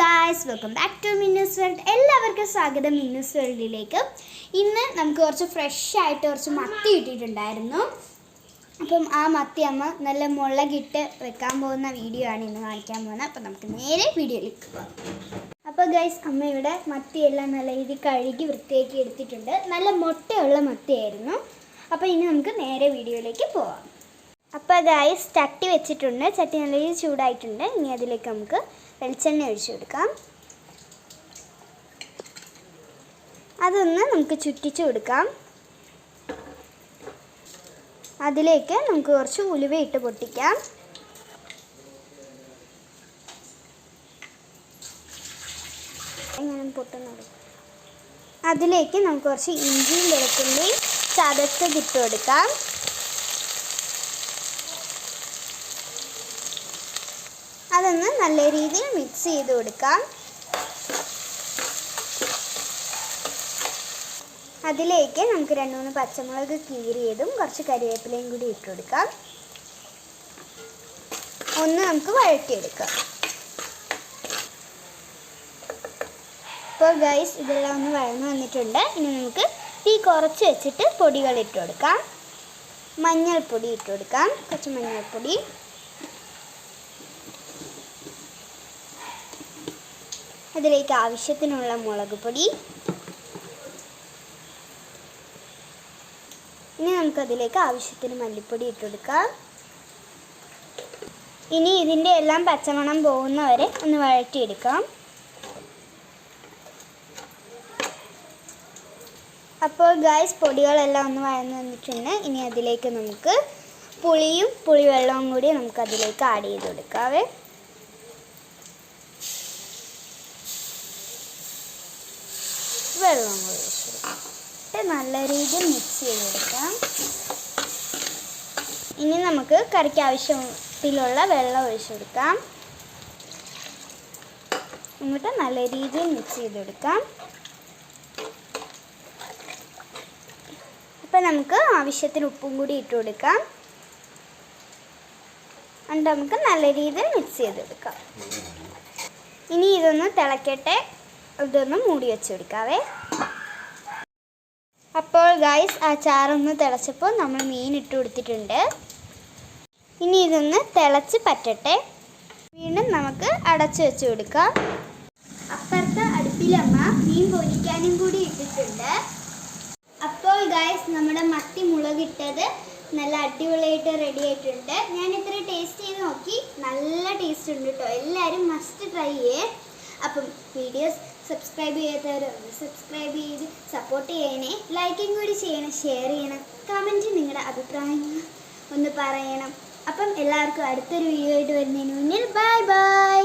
Guys welcome back to Minnas world എല്ലാവർക്കും സ്വാഗതം മിന്നസ് വേൾഡിലേക്ക് ഇന്ന് നമുക്ക് കുറച്ച് ഫ്രഷ് ആയിട്ട് കുറച്ച് മത്തി കിട്ടിയിട്ടുണ്ടായിരുന്നു. അപ്പം ആ മത്തി അമ്മ നല്ല മുളകിട്ട് വെക്കാൻ പോകുന്ന വീഡിയോ ആണ് ഇന്ന് കാണിക്കാൻ പോകുന്നത്. അപ്പം നമുക്ക് നേരെ വീഡിയോയിലേക്ക് പോകാം. അപ്പോൾ ഗൈസ് അമ്മ ഇവിടെ മത്തിയെല്ലാം നല്ല രീതിയിൽ കഴുകി വൃത്തിയാക്കി എടുത്തിട്ടുണ്ട്. നല്ല മുട്ടയുള്ള മത്തിയായിരുന്നു. അപ്പോൾ ഇനി നമുക്ക് നേരെ വീഡിയോയിലേക്ക് പോവാം. അപ്പോൾ ഗൈസ് ചട്ടി വെച്ചിട്ടുണ്ട്. ചട്ടി നല്ല രീതിയിൽ ചൂടായിട്ടുണ്ട്. ഇനി അതിലേക്ക് നമുക്ക് വെളിച്ചെണ്ണ ഒഴിച്ചു കൊടുക്കാം. അതൊന്ന് നമുക്ക് ചുറ്റിച്ചു കൊടുക്കാം. അതിലേക്ക് നമുക്ക് കുറച്ച് ഉലുവ ഇട്ട് പൊട്ടിക്കാം. എങ്ങനെ പൊട്ടുന്നത്? അതിലേക്ക് നമുക്ക് കുറച്ച് ഇഞ്ചിയും വെളുത്തുള്ളിയും ചതച്ചതിട്ട് കൊടുക്കാം. അതൊന്ന് നല്ല രീതിയിൽ മിക്സ് ചെയ്ത് കൊടുക്കാം. അതിലേക്ക് നമുക്ക് രണ്ട് മൂന്ന് പച്ചമുളക് കീറിയതും കുറച്ച് കരിവേപ്പിലയും കൂടി ഇട്ട് കൊടുക്കാം. ഒന്ന് നമുക്ക് വഴറ്റിയെടുക്കാം. ഇപ്പോൾ ഗൈസ് ഇതെല്ലാം ഒന്ന് വഴന്ന് വന്നിട്ടുണ്ട്. ഇനി നമുക്ക് തീ കുറച്ച് വെച്ചിട്ട് പൊടികൾ ഇട്ട് കൊടുക്കാം. മഞ്ഞൾപ്പൊടി ഇട്ട് കൊടുക്കാം. കുറച്ച് മഞ്ഞൾപ്പൊടി. അതിലേക്ക് ആവശ്യത്തിനുള്ള മുളക് പൊടി. ഇനി നമുക്കതിലേക്ക് ആവശ്യത്തിന് മല്ലിപ്പൊടി ഇട്ടുകൊടുക്കാം ഇനി ഇതിന്റെ എല്ലാം പച്ചമണം പോകുന്നവരെ ഒന്ന് വഴറ്റിയെടുക്കാം. അപ്പോൾ ഗായ്സ് പൊടികളെല്ലാം ഒന്ന് വഴന്ന് വന്നിട്ടുണ്ട്. ഇനി അതിലേക്ക് നമുക്ക് പുളിയും പുളിവെള്ളവും കൂടി നമുക്കതിലേക്ക് ആഡ് ചെയ്ത് കൊടുക്കാവേ. വെള്ളം കൂടി ഒഴിച്ചെടുക്കാം നല്ല രീതിയിൽ മിക്സ് ചെയ്തെടുക്കാം. ഇനി നമുക്ക് കറിക്ക് ആവശ്യത്തിലുള്ള വെള്ളം ഒഴിച്ചെടുക്കാം എന്നിട്ട് നല്ല രീതിയിൽ മിക്സ് ചെയ്തെടുക്കാം. അപ്പം നമുക്ക് ആവശ്യത്തിന് ഉപ്പും കൂടി ഇട്ട് കൊടുക്കാം. എന്നിട്ട് നമുക്ക് നല്ല രീതിയിൽ മിക്സ് ചെയ്തെടുക്കാം. ഇനി ഇതൊന്ന് തിളക്കട്ടെ. ഇതൊന്ന് മൂടി വെച്ച് കൊടുക്കാവേ അപ്പോൾ ഗൈസ് ആ ചാറൊന്ന് തിളച്ചപ്പോൾ നമ്മൾ മീൻ ഇട്ട് കൊടുത്തിട്ടുണ്ട്. ഇനി ഇതൊന്ന് തിളച്ച് പറ്റട്ടെ. വീണ്ടും നമുക്ക് അടച്ചു വെച്ച് കൊടുക്കാം. അപ്പുറത്തെ അടുപ്പിലമ്മ മീൻ പൊരിക്കാനും കൂടി ഇട്ടിട്ടുണ്ട്. അപ്പോൾ ഗൈസ് നമ്മുടെ മത്തി മുളകിട്ടത് നല്ല അടിപൊളിയായിട്ട് റെഡി ആയിട്ടുണ്ട്. ഞാൻ ഇത്ര ടേസ്റ്റ് ചെയ്ത് നോക്കി. നല്ല ടേസ്റ്റ് ഉണ്ട് കേട്ടോ എല്ലാവരും മസ്റ്റ് ട്രൈ ചെയ്യേ അപ്പം വീഡിയോസ് സബ്സ്ക്രൈബ് ചെയ്യാത്തവരൊന്ന് സബ്സ്ക്രൈബ് ചെയ്ത് സപ്പോർട്ട് ചെയ്യണേ. ലൈക്കും കൂടി ചെയ്യണം ഷെയർ ചെയ്യണം കമന്റ് നിങ്ങളുടെ അഭിപ്രായങ്ങൾ ഒന്ന് പറയണം. അപ്പം എല്ലാവർക്കും അടുത്തൊരു വീഡിയോ ആയിട്ട് വരുന്നതിന് മുന്നിൽ ബൈ ബൈ